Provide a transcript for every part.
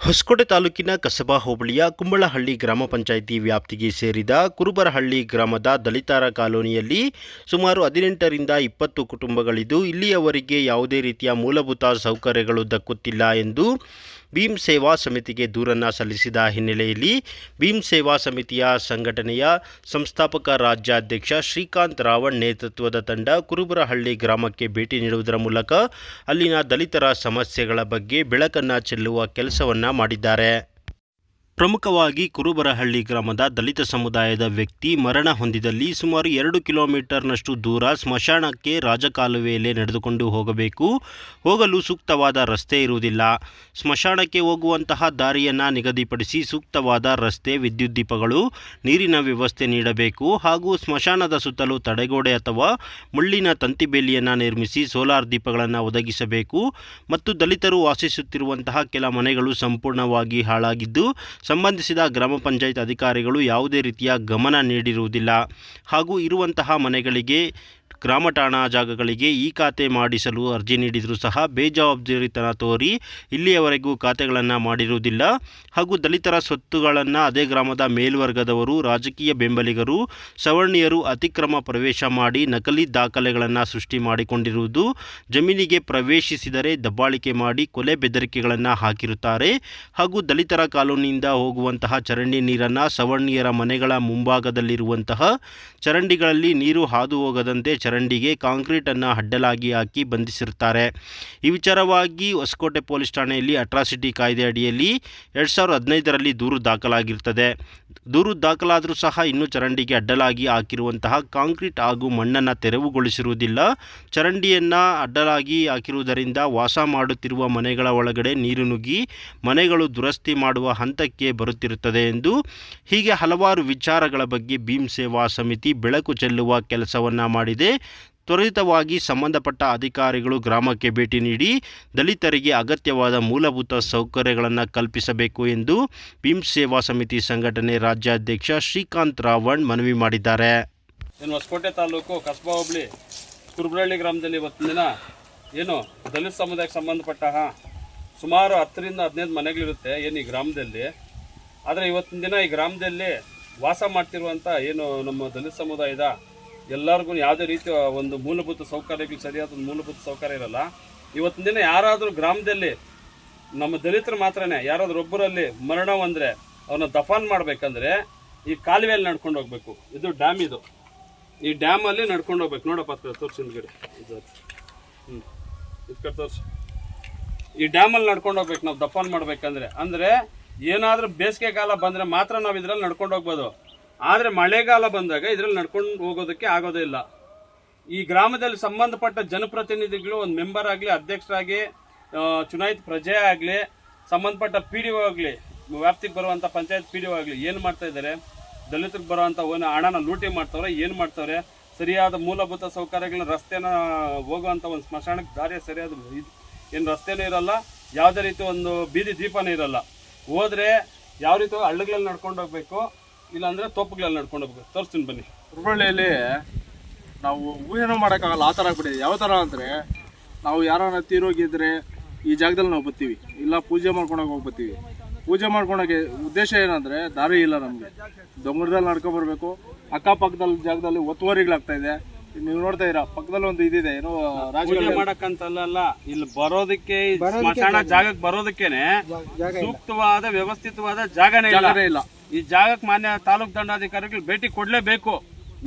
ಹೊಸಕೋಟೆ ತಾಲೂಕಿನ ಕಸಬಾ ಹೋಬಳಿಯ ಕುಂಬಳಹಳ್ಳಿ ಗ್ರಾಮ ಪಂಚಾಯಿತಿ ವ್ಯಾಪ್ತಿಗೆ ಸೇರಿದ ಕುರುಬರಹಳ್ಳಿ ಗ್ರಾಮದ ದಲಿತರ ಕಾಲೋನಿಯಲ್ಲಿ ಸುಮಾರು ಹದಿನೆಂಟರಿಂದ ಇಪ್ಪತ್ತು ಕುಟುಂಬಗಳಿದ್ದು, ಇಲ್ಲಿಯವರೆಗೆ ಯಾವುದೇ ರೀತಿಯ ಮೂಲಭೂತ ಸೌಕರ್ಯಗಳು ದಕ್ಕುತ್ತಿಲ್ಲ ಎಂದು ಭೀಮ್ ಸೇವಾ ಸಮಿತಿಗೆ ದೂರನ್ನು ಸಲ್ಲಿಸಿದ ಹಿನ್ನೆಲೆಯಲ್ಲಿ ಭೀಮ್ ಸೇವಾ ಸಮಿತಿಯ ಸಂಘಟನೆಯ ಸಂಸ್ಥಾಪಕ ರಾಜ್ಯಾಧ್ಯಕ್ಷ ಶ್ರೀಕಾಂತ್ ರಾವಣ್ ನೇತೃತ್ವದ ತಂಡ ಕುರುಬರಹಳ್ಳಿ ಗ್ರಾಮಕ್ಕೆ ಭೇಟಿ ನೀಡುವುದರ ಮೂಲಕ ಅಲ್ಲಿನ ದಲಿತರ ಸಮಸ್ಯೆಗಳ ಬಗ್ಗೆ ಬೆಳಕನ್ನು ಚೆಲ್ಲುವ ಕೆಲಸವನ್ನು ಮಾಡಿದ್ದಾರೆ. ಪ್ರಮುಖವಾಗಿ ಕುರುಬರಹಳ್ಳಿ ಗ್ರಾಮದ ದಲಿತ ಸಮುದಾಯದ ವ್ಯಕ್ತಿ ಮರಣ ಹೊಂದಿದಲ್ಲಿ ಸುಮಾರು ಎರಡು ಕಿಲೋಮೀಟರ್ನಷ್ಟು ದೂರ ಸ್ಮಶಾನಕ್ಕೆ ರಾಜಕಾಲುವೆಯಲ್ಲೇ ನಡೆದುಕೊಂಡು ಹೋಗಬೇಕು. ಹೋಗಲು ಸೂಕ್ತವಾದ ರಸ್ತೆ ಇರುವುದಿಲ್ಲ. ಸ್ಮಶಾನಕ್ಕೆ ಹೋಗುವಂತಹ ದಾರಿಯನ್ನು ನಿಗದಿಪಡಿಸಿ ಸೂಕ್ತವಾದ ರಸ್ತೆ, ವಿದ್ಯುತ್ ದೀಪಗಳು, ನೀರಿನ ವ್ಯವಸ್ಥೆ ನೀಡಬೇಕು ಹಾಗೂ ಸ್ಮಶಾನದ ಸುತ್ತಲೂ ತಡೆಗೋಡೆ ಅಥವಾ ಮುಳ್ಳಿನ ತಂತಿಬೇಲಿಯನ್ನು ನಿರ್ಮಿಸಿ ಸೋಲಾರ್ ದೀಪಗಳನ್ನು ಒದಗಿಸಬೇಕು. ಮತ್ತು ದಲಿತರು ವಾಸಿಸುತ್ತಿರುವಂತಹ ಕೆಲ ಮನೆಗಳು ಸಂಪೂರ್ಣವಾಗಿ ಹಾಳಾಗಿದ್ದು ಸಂಬಂಧಿಸಿದ ಗ್ರಾಮ ಪಂಚಾಯತ್ ಅಧಿಕಾರಿಗಳು ಯಾವುದೇ ರೀತಿಯ ಗಮನ ನೀಡಿರುವುದಿಲ್ಲ ಹಾಗೂ ಇರುವಂತಹ ಮನೆಗಳಿಗೆ ಗ್ರಾಮ ಠಾಣಾ ಜಾಗಗಳಿಗೆ ಈ ಖಾತೆ ಮಾಡಿಸಲು ಅರ್ಜಿ ನೀಡಿದರೂ ಸಹ ಬೇಜವಾಬ್ದಾರಿತನ ತೋರಿ ಇಲ್ಲಿಯವರೆಗೂ ಖಾತೆಗಳನ್ನು ಮಾಡಿರುವುದಿಲ್ಲ. ಹಾಗೂ ದಲಿತರ ಸ್ವತ್ತುಗಳನ್ನು ಅದೇ ಗ್ರಾಮದ ಮೇಲ್ವರ್ಗದವರು, ರಾಜಕೀಯ ಬೆಂಬಲಿಗರು, ಸವರ್ಣೀಯರು ಅತಿಕ್ರಮ ಪ್ರವೇಶ ಮಾಡಿ ನಕಲಿ ದಾಖಲೆಗಳನ್ನು ಸೃಷ್ಟಿ ಮಾಡಿಕೊಂಡಿರುವುದು. ಜಮೀನಿಗೆ ಪ್ರವೇಶಿಸಿದರೆ ದಬ್ಬಾಳಿಕೆ ಮಾಡಿ ಕೊಲೆ ಬೆದರಿಕೆಗಳನ್ನು ಹಾಕಿರುತ್ತಾರೆ. ಹಾಗೂ ದಲಿತರ ಕಾಲೋನಿಯಿಂದ ಹೋಗುವಂತಹ ಚರಂಡಿ ನೀರನ್ನು ಸವರ್ಣೀಯರ ಮನೆಗಳ ಮುಂಭಾಗದಲ್ಲಿರುವಂತಹ ಚರಂಡಿಗಳಲ್ಲಿ ನೀರು ಹಾದು ಹೋಗದಂತೆ ಚರಂಡಿಗೆ ಕಾಂಕ್ರೀಟನ್ನು ಅಡ್ಡಲಾಗಿ ಹಾಕಿ ಬಂಧಿಸಿರುತ್ತಾರೆ. ಈ ವಿಚಾರವಾಗಿ ಹೊಸಕೋಟೆ ಪೊಲೀಸ್ ಠಾಣೆಯಲ್ಲಿ ಅಟ್ರಾಸಿಟಿ ಕಾಯ್ದೆ ಅಡಿಯಲ್ಲಿ ಎರಡು ಸಾವಿರದ ಹದಿನೈದರಲ್ಲಿ ದೂರು ದಾಖಲಾಗಿರುತ್ತದೆ. ದೂರು ದಾಖಲಾದರೂ ಸಹ ಇನ್ನೂ ಚರಂಡಿಗೆ ಅಡ್ಡಲಾಗಿ ಹಾಕಿರುವಂತಹ ಕಾಂಕ್ರೀಟ್ ಹಾಗೂ ಮಣ್ಣನ್ನು ತೆರವುಗೊಳಿಸಿರುವುದಿಲ್ಲ. ಚರಂಡಿಯನ್ನು ಅಡ್ಡಲಾಗಿ ಹಾಕಿರುವುದರಿಂದ ವಾಸ ಮಾಡುತ್ತಿರುವ ಮನೆಗಳ ಒಳಗಡೆ ನೀರು ನುಗ್ಗಿ ಮನೆಗಳು ದುರಸ್ತಿ ಮಾಡುವ ಹಂತಕ್ಕೆ ಬರುತ್ತಿರುತ್ತದೆ ಎಂದು ಹೀಗೆ ಹಲವಾರು ವಿಚಾರಗಳ ಬಗ್ಗೆ ಭೀಮ್ ಸೇವಾ ಸಮಿತಿ ಬೆಳಕು ಚೆಲ್ಲುವ ಕೆಲಸವನ್ನು ಮಾಡಿದೆ. ತ್ವರಿತವಾಗಿ ಸಂಬಂಧಪಟ್ಟ ಅಧಿಕಾರಿಗಳು ಗ್ರಾಮಕ್ಕೆ ಭೇಟಿ ನೀಡಿ ದಲಿತರಿಗೆ ಅಗತ್ಯವಾದ ಮೂಲಭೂತ ಸೌಕರ್ಯಗಳನ್ನು ಕಲ್ಪಿಸಬೇಕು ಎಂದು ಭೀಮ್ ಸೇವಾ ಸಮಿತಿ ಸಂಘಟನೆ ರಾಜ್ಯಾಧ್ಯಕ್ಷ ಶ್ರೀಕಾಂತ್ ರಾವಣ್ ಮನವಿ ಮಾಡಿದ್ದಾರೆ. ಏನು ಹೊಸಕೋಟೆ ತಾಲೂಕು ಕಸ್ಬಾ ಹೋಬಳಿ ಕುರುಬರಳ್ಳಿ ಗ್ರಾಮದಲ್ಲಿ ಇವತ್ತಿನ ದಿನ ಏನು ದಲಿತ ಸಮುದಾಯಕ್ಕೆ ಸಂಬಂಧಪಟ್ಟ ಸುಮಾರು ಹತ್ತರಿಂದ ಹದಿನೈದು ಮನೆಗಳಿರುತ್ತೆ ಏನು ಈ ಗ್ರಾಮದಲ್ಲಿ. ಆದರೆ ಇವತ್ತಿನ ದಿನ ಈ ಗ್ರಾಮದಲ್ಲಿ ವಾಸ ಮಾಡ್ತಿರುವಂಥ ಏನು ನಮ್ಮ ದಲಿತ ಸಮುದಾಯದ ಎಲ್ಲರಿಗೂ ಯಾವುದೇ ರೀತಿಯ ಒಂದು ಮೂಲಭೂತ ಸೌಕರ್ಯಗಳು ಸರಿಯಾದ ಒಂದು ಮೂಲಭೂತ ಸೌಕರ್ಯ ಇರಲ್ಲ. ಇವತ್ತಿನ ದಿನ ಯಾರಾದರೂ ಗ್ರಾಮದಲ್ಲಿ, ನಮ್ಮ ದಲಿತರು ಮಾತ್ರನೇ, ಯಾರಾದರೂ ಒಬ್ಬರಲ್ಲಿ ಮರಣ ಅಂದರೆ ಅವನ್ನ ದಫಾನ್ ಮಾಡಬೇಕಂದ್ರೆ ಈ ಕಾಲುವೆಯಲ್ಲಿ ನಡ್ಕೊಂಡು ಹೋಗ್ಬೇಕು. ಇದು ಡ್ಯಾಮ್ ಇದು. ಈ ಡ್ಯಾಮ್ ಅಲ್ಲಿ ನಡ್ಕೊಂಡು ಹೋಗ್ಬೇಕು. ನೋಡಪ್ಪ ತೋರಿಸಿ ಹಿಂದ್ಗಡೆ ಇದು. ಹ್ಞೂ ಕಡೆ ತೋರಿಸಿ. ಈ ಡ್ಯಾಮ್ ಅಲ್ಲಿ ನಡ್ಕೊಂಡು ಹೋಗ್ಬೇಕು, ನಾವು ದಫಾನ್ ಮಾಡ್ಬೇಕಂದ್ರೆ. ಅಂದ್ರೆ ಏನಾದರೂ ಬೇಸಿಗೆ ಕಾಲ ಬಂದ್ರೆ ಮಾತ್ರ ನಾವು ಇದರಲ್ಲಿ ನಡ್ಕೊಂಡು ಹೋಗ್ಬೋದು. ಆದ್ರೆ ಮಳೆಗಾಲ ಬಂದಾಗ ಇದರಲ್ಲಿ ನಡ್ಕೊಂಡು ಹೋಗೋದಕ್ಕೆ ಆಗೋದೇ ಇಲ್ಲ. ಈ ಗ್ರಾಮದಲ್ಲಿ ಸಂಬಂಧಪಟ್ಟ ಜನಪ್ರತಿನಿಧಿಗಳು ಒಂದು ಮೆಂಬರ್ ಆಗಲಿ, ಅಧ್ಯಕ್ಷರಾಗಿ ಚುನಾಯಿತ ಪ್ರಜೆ ಆಗಲಿ, ಸಂಬಂಧಪಟ್ಟ ಪಿ ಡಿ ಒ ಆಗಲಿ, ವ್ಯಾಪ್ತಿಗೆ ಬರುವಂಥ ಪಂಚಾಯತ್ ಪಿ ಡಿ ಒ ಆಗಲಿ ಏನು ಮಾಡ್ತಾ ಇದ್ದಾರೆ? ದಲಿತರಿಗೆ ಬರುವಂಥ ಒಂದು ಹಣನ ಲೂಟಿ ಮಾಡ್ತವ್ರೆ, ಏನು ಮಾಡ್ತವ್ರೆ? ಸರಿಯಾದ ಮೂಲಭೂತ ಸೌಕರ್ಯಗಳನ್ನ ರಸ್ತೆನ ಹೋಗುವಂಥ ಒಂದು ಸ್ಮಶಾನಕ್ಕೆ ದಾರಿಯ ಸರಿಯಾದ ಏನು ರಸ್ತೆನೂ ಇರೋಲ್ಲ, ಯಾವುದೇ ರೀತಿ ಒಂದು ಬೀದಿ ದೀಪನೂ ಇರಲ್ಲ. ಹೋದರೆ ಯಾವ ರೀತಿ ಹಳ್ಳಿಗಳಲ್ಲಿ ನಡ್ಕೊಂಡು ಹೋಗ್ಬೇಕು? ಇಲ್ಲಾಂದ್ರೆ ತೋಪುಗಳಲ್ಲಿ ನಡ್ಕೊಂಡು ಹೋಗ್ಬೇಕು. ತೋರಿಸ್ತೀನಿ ಬನ್ನಿ. ಹುಬ್ಬಳ್ಳಿಯಲ್ಲಿ ನಾವು ಊಹೆನೂ ಮಾಡೋಕ್ಕಾಗಲ್ಲ, ಆ ಥರ ಆಗ್ಬಿಟ್ಟಿದೆ. ಯಾವ ಥರ ಅಂದರೆ, ನಾವು ಯಾರನ್ನ ತೀರೋಗಿದ್ರೆ ಈ ಜಾಗದಲ್ಲಿ ನಾವು ಬರ್ತೀವಿ. ಇಲ್ಲ ಪೂಜೆ ಮಾಡ್ಕೊಳಕ್ಕೆ ಹೋಗಿ ಬರ್ತೀವಿ ಪೂಜೆ ಮಾಡ್ಕೊಳಕ್ಕೆ ಉದ್ದೇಶ ಏನಂದರೆ, ದಾರಿ ಇಲ್ಲ ನಮಗೆ. ದೊಂಗಡದಲ್ಲಿ ನಡ್ಕೊಬರ್ಬೇಕು. ಅಕ್ಕಪಕ್ಕದಲ್ಲಿ ಜಾಗದಲ್ಲಿ ಒತ್ತುವರಿಗಳಾಗ್ತಾ ಇದೆ. ನೀವು ನೋಡ್ತಾ ಇದ್ದೀರಾ? ಪಕ್ಕದಲ್ಲಿ ಒಂದು ಇದಿದೆ ಏನೋ ರಾಜಕೀಯ ಮಾಡಕ್ಕಂತಲ್ಲ ಇಲ್ಲಿ ಬರೋದಕ್ಕೆ ಈ ಸ್ಮಶಾನ ಜಾಗಕ್ಕೆ ಬರೋದಕ್ಕೇನೆ ಸೂಕ್ತವಾದ ವ್ಯವಸ್ಥಿತವಾದ ಜಾಗನೇ ಇಲ್ಲ. ಇಲ್ಲ. ಈ ಜಾಗಕ್ಕೆ ಮಾನ್ಯ ತಾಲೂಕ್ ದಂಡಾಧಿಕಾರಿಗಳು ಭೇಟಿ ಕೊಡ್ಲೇಬೇಕು.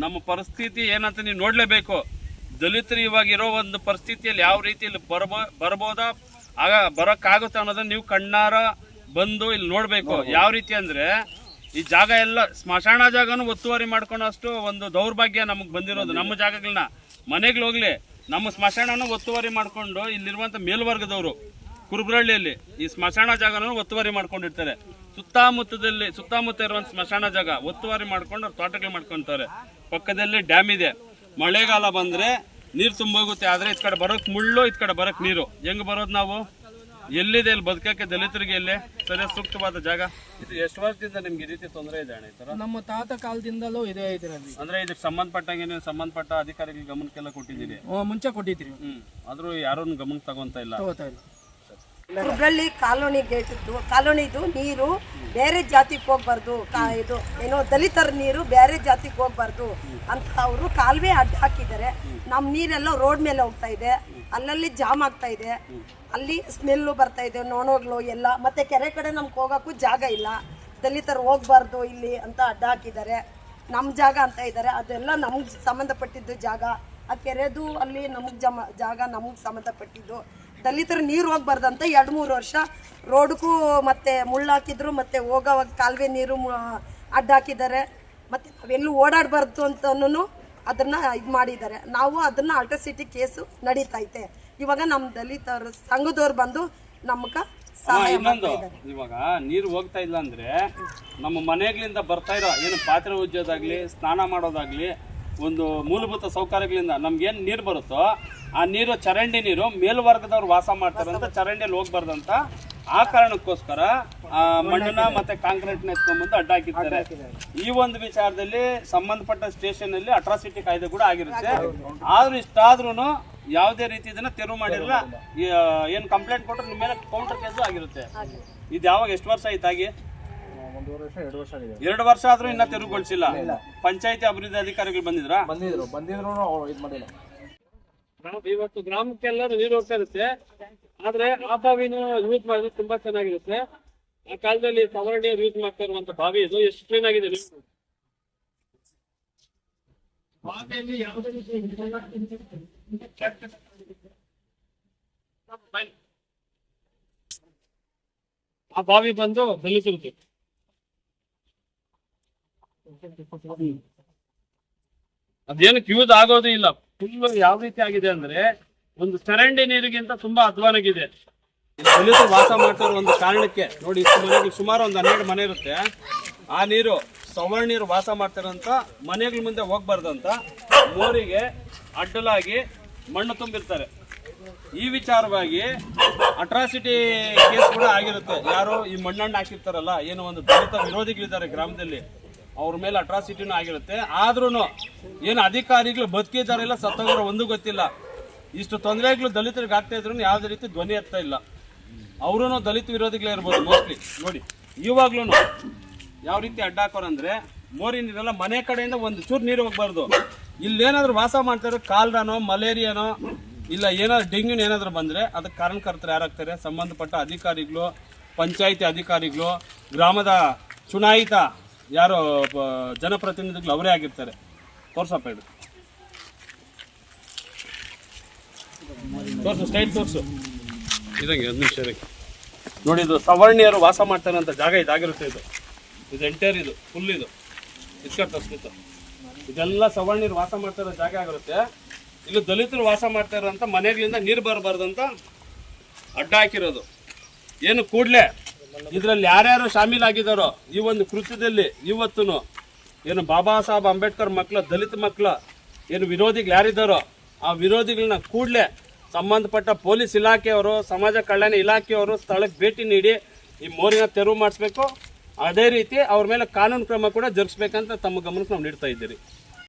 ನಮ್ಮ ಪರಿಸ್ಥಿತಿ ಏನಂತ ನೀವು ನೋಡ್ಲೇಬೇಕು. ದಲಿತರು ಇವಾಗ ಇರೋ ಒಂದು ಪರಿಸ್ಥಿತಿಯಲ್ಲಿ ಯಾವ ರೀತಿಯಲ್ಲಿ ಬರ್ಬೋ ಬರ್ಬೋದಾ? ಆಗ ಬರೋಕ್ಕಾಗುತ್ತೆ ಅನ್ನೋದನ್ನ ನೀವು ಕಣ್ಣಾರ ಬಂದು ಇಲ್ಲಿ ನೋಡ್ಬೇಕು. ಯಾವ ರೀತಿ ಅಂದ್ರೆ ಈ ಜಾಗ ಎಲ್ಲ ಸ್ಮಶಾನ ಜಾಗನೂ ಒತ್ತುವರಿ ಮಾಡ್ಕೊಳೋಷ್ಟು ಒಂದು ದೌರ್ಭಾಗ್ಯ ನಮಗೆ ಬಂದಿರೋದು. ನಮ್ಮ ಜಾಗಗಳನ್ನ ಮನೆಗಳು ಹೋಗ್ಲಿ ನಮ್ಮ ಸ್ಮಶಾನನೂ ಒತ್ತುವರಿ ಮಾಡ್ಕೊಂಡು ಇಲ್ಲಿರುವಂತ ಮೇಲ್ವರ್ಗದವರು ಕುರುಬರಳ್ಳಿಯಲ್ಲಿ ಈ ಸ್ಮಶಾನ ಜಾಗನೂ ಒತ್ತುವರಿ ಮಾಡ್ಕೊಂಡಿರ್ತಾರೆ. ಸುತ್ತಮುತ್ತದಲ್ಲಿ ಸುತ್ತಮುತ್ತ ಇರುವಂತ ಸ್ಮಶಾನ ಜಾಗ ಒತ್ತುವರಿ ಮಾಡ್ಕೊಂಡು ಅವ್ರು ತೋಟಗಳು ಮಾಡ್ಕೊತಾರೆ ಪಕ್ಕದಲ್ಲಿ ಡ್ಯಾಮ್ ಇದೆ. ಮಳೆಗಾಲ ಬಂದ್ರೆ ನೀರು ತುಂಬೋಗುತ್ತೆ ಆದ್ರೆ ಈ ಕಡೆ ಬರೋಕ್ ಮುಳ್ಳು ಈ ಕಡೆ ಬರೋಕ್ ನೀರು. ಹೆಂಗ್ ಬರೋದು ನಾವು? ಎಲ್ಲಿದೆ ಇಲ್ಲಿ ಬದುಕಕ್ಕೆ ದಲಿತರಿಗೆ ಎಲ್ಲಿ? ಸರಿಯಾದ ಸೂಕ್ತವಾದ ಜಾಗ? ಇದು ಎಷ್ಟು ವರ್ಷದಿಂದ ನಿಮ್ಗೆ ಈ ರೀತಿ ತೊಂದರೆ ಇದೆ ಅಣ್ಣ ಈ ತರ ನಮ್ಮ ತಾತ ಕಾಲದಿಂದಲೂ ಇದೇ ಇದರಲ್ಲಿ. ಅಂದ್ರೆ ಇದಕ್ಕೆ ಸಂಬಂಧಪಟ್ಟಂಗೆ ನೀವು ಸಂಬಂಧಪಟ್ಟ ಅಧಿಕಾರಿಗಳಿಗೆ ಗಮನಕ್ಕೆಲ್ಲ ಕೊಟ್ಟಿದ್ದೀರಿ? ಮುಂಚೆ ಕೊಟ್ಟಿದ್ರಿ. ಹ್ಮ್. ಆದ್ರೂ ಯಾರೂ ಗಮನಕ್ಕೆ ತಗೊಂತ ಇಲ್ಲ? ತಗೋತಾ ಇಲ್ಲ. ಕುಬ್ರಳ್ಳಿ ಕಾಲೋನಿ ಗೇಟ್ ಕಾಲೋನಿದು ನೀರು ಬೇರೆ ಜಾತಿಗೆ ಹೋಗ್ಬಾರ್ದು. ಕಾ, ಇದು ಏನೋ ದಲಿತರ ನೀರು ಬೇರೆ ಜಾತಿಗೆ ಹೋಗ್ಬಾರ್ದು ಅಂತ ಅವರು ಕಾಲುವೆ ಅಡ್ಡ ಹಾಕಿದ್ದಾರೆ. ನಮ್ಮ ನೀರೆಲ್ಲ ರೋಡ್ ಮೇಲೆ ಹೋಗ್ತಾ ಇದೆ. ಅಲ್ಲಲ್ಲಿ ಜಾಮ್ ಆಗ್ತಾ ಇದೆ. ಅಲ್ಲಿ ಸ್ಮೆಲ್ಲು ಬರ್ತಾ ಇದೆ, ನೋಣೋಗ್ಲು ಎಲ್ಲ. ಮತ್ತೆ ಕೆರೆ ಕಡೆ ನಮ್ಗೆ ಹೋಗೋಕ್ಕೂ ಜಾಗ ಇಲ್ಲ. ದಲಿತರು ಹೋಗ್ಬಾರ್ದು ಇಲ್ಲಿ ಅಂತ ಅಡ್ಡ ಹಾಕಿದ್ದಾರೆ. ನಮ್ಮ ಜಾಗ ಅಂತ ಇದ್ದಾರೆ. ಅದೆಲ್ಲ ನಮ್ಗೆ ಸಂಬಂಧಪಟ್ಟಿದ್ದು ಜಾಗ. ಆ ಕೆರೆದು ಅಲ್ಲಿ ನಮಗೆ ಜಮ, ಜಾಗ ನಮಗೆ ಸಂಬಂಧಪಟ್ಟಿದ್ದು. ದಲಿತರು ನೀರು ಹೋಗ್ಬಾರ್ದಂತ ಎರಡು ಮೂರು ವರ್ಷ ರೋಡ್ಗೂ ಮತ್ತೆ ಮುಳ್ಳು ಹಾಕಿದ್ರು ಮತ್ತೆ ಹೋಗೋವಾಗ ಕಾಲುವೆ ನೀರು ಅಡ್ಡ ಹಾಕಿದ್ದಾರೆ. ಮತ್ತೆ ನಾವೆಲ್ಲೂ ಓಡಾಡಬಾರ್ದು ಅಂತನೂ ಅದನ್ನ ಇದು ಮಾಡಿದ್ದಾರೆ. ನಾವು ಅದನ್ನ ಅಲ್ಟ್ರಾಸಿಟಿ ಕೇಸು ನಡೀತೈತೆ. ಇವಾಗ ನಮ್ಮ ದಲಿತರು ಸಂಘದವ್ರು ಬಂದು ನಮ್ಗೆ ಸಹಾಯ ಇನ್ನೊಂದು ಇವಾಗ ನೀರು ಹೋಗ್ತಾ ಇಲ್ಲ ಅಂದ್ರೆ ನಮ್ಮ ಮನೆಗಳಿಂದ ಬರ್ತಾ ಇರೋ ಏನು ಪಾತ್ರೆ ಉಜ್ಜೋದಾಗ್ಲಿ ಸ್ನಾನ ಮಾಡೋದಾಗ್ಲಿ ಒಂದು ಮೂಲಭೂತ ಸೌಕರ್ಯಗಳಿಂದ ನಮ್ಗೇನು ನೀರು ಬರುತ್ತೋ ಆ ನೀರು ಚರಂಡಿ ನೀರು ಮೇಲ್ವರ್ಗದವ್ರು ವಾಸ ಮಾಡ್ತಾರಂತ ಚರಂಡಿಯಲ್ಲಿ ಹೋಗ್ಬಾರ್ದಂತ ಆ ಕಾರಣಕ್ಕೋಸ್ಕರ ಆ ಮಣ್ಣನ್ನ ಮತ್ತೆ ಕಾಂಕ್ರೀಟ್ನ ಎತ್ಕೊಂಡ್ಬಂದು ಅಡ್ಡ ಹಾಕಿದ್ದಾರೆ ಈ ಒಂದು ವಿಚಾರದಲ್ಲಿ ಸಂಬಂಧಪಟ್ಟ ಸ್ಟೇಷನ್ ಅಲ್ಲಿ ಅಟ್ರಾಸಿಟಿ ಕಾಯ್ದೆ ಕೂಡ ಆಗಿರುತ್ತೆ. ಆದ್ರೂ ಇಷ್ಟಾದ್ರೂ ಯಾವುದೇ ರೀತಿ ಇದನ್ನ ತೆರವು ಮಾಡಿಲ್ಲ ಏನು ಕಂಪ್ಲೇಂಟ್ ಕೊಟ್ಟರೆ ನಿಮ್ಮ ಮೇಲೆ ಕೌಂಟರ್ ಕೇಸು ಆಗಿರುತ್ತೆ. ಇದು ಯಾವಾಗ ಎಷ್ಟು ವರ್ಷ ಆಯ್ತಾಗಿ ಎರಡು ವರ್ಷ ಆಗಿದೆ. ಎರಡು ವರ್ಷ ಆದ್ರೂ ಇನ್ನ ತೆರವುಗೊಳಿಸಿಲ್ಲ. ಪಂಚಾಯತಿ ಅಭಿವೃದ್ಧಿ ಅಧಿಕಾರಿಗಳು ಬಂದಿದ್ರ? ಬಂದಿದ್ರು ಬಂದಿದ್ರು ಅವ್ರು ಇದು ಮಾಡಿಲ್ಲ. ಇವತ್ತು ಗ್ರಾಮಕ್ಕೆಲ್ಲ ನೀರು ಹೋಗ್ತಾ ಇರುತ್ತೆ. ಆದ್ರೆ ಆ ಬಾವಿನ ಯೂಸ್ ಮಾಡಿದ್ರೆ ತುಂಬಾ ಚೆನ್ನಾಗಿರುತ್ತೆ. ಆ ಕಾಲದಲ್ಲಿ ಸವರಣೆ ಯೂಸ್ ಮಾಡ್ತಾ ಇರುವಂತ ಬಾವಿ ಇದು ಎಷ್ಟು ಕ್ಲೀನ್ ಆಗಿದೆ ಬಾವಿಯಲ್ಲಿ ಯಾವುದೇ ಆ ಬಾವಿ ಬಂದು ದಲಿತಿರುತ್ತೆ ಅದೇನಕ್ಕೆ ಯೂಸ್ ಆಗೋದೇ ಇಲ್ಲ. ಫುಲ್ ಯಾವ ರೀತಿ ಆಗಿದೆ ಅಂದ್ರೆ ಒಂದು ಚರಂಡಿ ನೀರಿಗಿಂತ ತುಂಬಾ ಅಧ್ವಾನಾಗಿದೆ. ದಲಿತರು ವಾಸ ಮಾಡ್ತಿರೋ ಒಂದು ಕಾರಣಕ್ಕೆ, ನೋಡಿ ಇಷ್ಟು ಸುಮಾರು ಒಂದು ಹನ್ನೆರಡು ಮನೆ ಇರುತ್ತೆ. ಆ ನೀರು ಸವರ್ಣೀರು ವಾಸ ಮಾಡ್ತಾರಂತ ಮನೆಗಳ ಮುಂದೆ ಹೋಗ್ಬಾರ್ದಂತ ಮೋರಿಗೆ ಅಡ್ಡಲಾಗಿ ಮಣ್ಣು ತುಂಬಿರ್ತಾರೆ. ಈ ವಿಚಾರವಾಗಿ ಅಟ್ರಾಸಿಟಿ ಕೇಸ್ ಕೂಡ ಆಗಿರುತ್ತೆ. ಯಾರು ಈ ಮಣ್ಣಣ್ಣ ಹಾಕಿರ್ತಾರಲ್ಲ, ಏನೋ ಒಂದು ದಲಿತ ವಿರೋಧಿಗಳಿದ್ದಾರೆ ಗ್ರಾಮದಲ್ಲಿ. ಅವ್ರ ಮೇಲೆ ಅಟ್ರಾಸಿಟಿನೂ ಆಗಿರುತ್ತೆ. ಆದ್ರೂ ಏನು ಅಧಿಕಾರಿಗಳು ಬದುಕಿದ್ದಾರೆ ಇಲ್ಲ ಸತ್ತೋಗಿರೋ ಒಂದು ಗೊತ್ತಿಲ್ಲ. ಇಷ್ಟು ತೊಂದರೆಗಳು ದಲಿತರಿಗೆ ಆಗ್ತಾ ಇದ್ರು ಯಾವುದೇ ರೀತಿ ಧ್ವನಿ ಎತ್ತಾ ಇಲ್ಲ. ಅವರು ದಲಿತ ವಿರೋಧಿಗಳೇ ಇರ್ಬೋದು ಮೋಸ್ಟ್ಲಿ ನೋಡಿ ಇವಾಗ್ಲೂ ಯಾವ ರೀತಿ ಅಡ್ಡ ಹಾಕೋರಂದ್ರೆ ಮೋರಿ ನೀರೆಲ್ಲ ಮನೆ ಕಡೆಯಿಂದ ಒಂದು ಚೂರು ನೀರು ಹೋಗ್ಬಾರ್ದು. ಇಲ್ಲೇನಾದ್ರೂ ವಾಸ ಮಾಡ್ತಾರೆ ಕಾಲ್ರಾನೋ, ಮಲೇರಿಯಾನೋ, ಇಲ್ಲ ಏನಾದ್ರು ಡೆಂಗ್ಯೂನ್ ಏನಾದರೂ ಬಂದ್ರೆ ಅದಕ್ಕೆ ಕಾರಣಕರ್ತರು ಯಾರಾಗ್ತಾರೆ? ಸಂಬಂಧಪಟ್ಟ ಅಧಿಕಾರಿಗಳು, ಪಂಚಾಯಿತಿ ಅಧಿಕಾರಿಗಳು, ಗ್ರಾಮದ ಚುನಾಯಿತ ಯಾರು ಜನಪ್ರತಿನಿಧಿಗಳು ಅವರೇ ಆಗಿರ್ತಾರೆ. ತೋರ್ಸಪ್ಪ ಹೇಳಿ. ತೋರ್ಸು ಸ್ಟೈಲ್ ತೋರ್ಸು. ಇದಂಗೆ ಒಂದು ನಿಮಿಷ. ನೋಡಿ ಇದು ಸವರ್ಣಿಯರು ವಾಸ ಮಾಡ್ತಾರಂತ ಜಾಗ ಇದಾಗಿರುತ್ತೆ ಇದು. ಇದು ಎಂಟೇರ್ ಇದು ಫುಲ್ ಇದು. ತೋರಿಸ್ಬಿಟ್ಟು. ಇದೆಲ್ಲ ಸವರ್ಣಿಯರು ವಾಸ ಮಾಡ್ತಾ ಇರೋ ಜಾಗ ಆಗಿರುತ್ತೆ. ಇಲ್ಲಿ ದಲಿತರು ವಾಸ ಮಾಡ್ತಾ ಇರೋಂಥ ಮನೆಗಳಿಂದ ನೀರು ಬರಬಾರ್ದಂತ ಅಡ್ಡ ಹಾಕಿರೋದು. ಏನು ಕೂಡಲೇ ಇದರಲ್ಲಿ ಯಾರ್ಯಾರು ಶಾಮೀಲಾಗಿದ್ದಾರೋ, ಈ ಒಂದು ಕೃತ್ಯದಲ್ಲಿ ಇವತ್ತು ಏನು ಬಾಬಾ ಸಾಹೇಬ್ ಅಂಬೇಡ್ಕರ್ ಮಕ್ಕಳು ದಲಿತ ಮಕ್ಕಳು ಏನು ವಿರೋಧಿಗಳು ಯಾರಿದ್ದಾರೋ, ಆ ವಿರೋಧಿಗಳನ್ನ ಕೂಡಲೇ ಸಂಬಂಧಪಟ್ಟ ಪೊಲೀಸ್ ಇಲಾಖೆಯವರು, ಸಮಾಜ ಕಲ್ಯಾಣ ಇಲಾಖೆಯವರು ಸ್ಥಳಕ್ಕೆ ಭೇಟಿ ನೀಡಿ ಈ ಮೋರಿನ ತೆರವು ಮಾಡಿಸ್ಬೇಕು. ಅದೇ ರೀತಿ ಅವ್ರ ಮೇಲೆ ಕಾನೂನು ಕ್ರಮ ಕೂಡ ಜರುಗಿಸ್ಬೇಕಂತ ತಮ್ಮ ಗಮನಕ್ಕೆ ನಾವು ನೀಡ್ತಾ ಇದ್ದೀರಿ.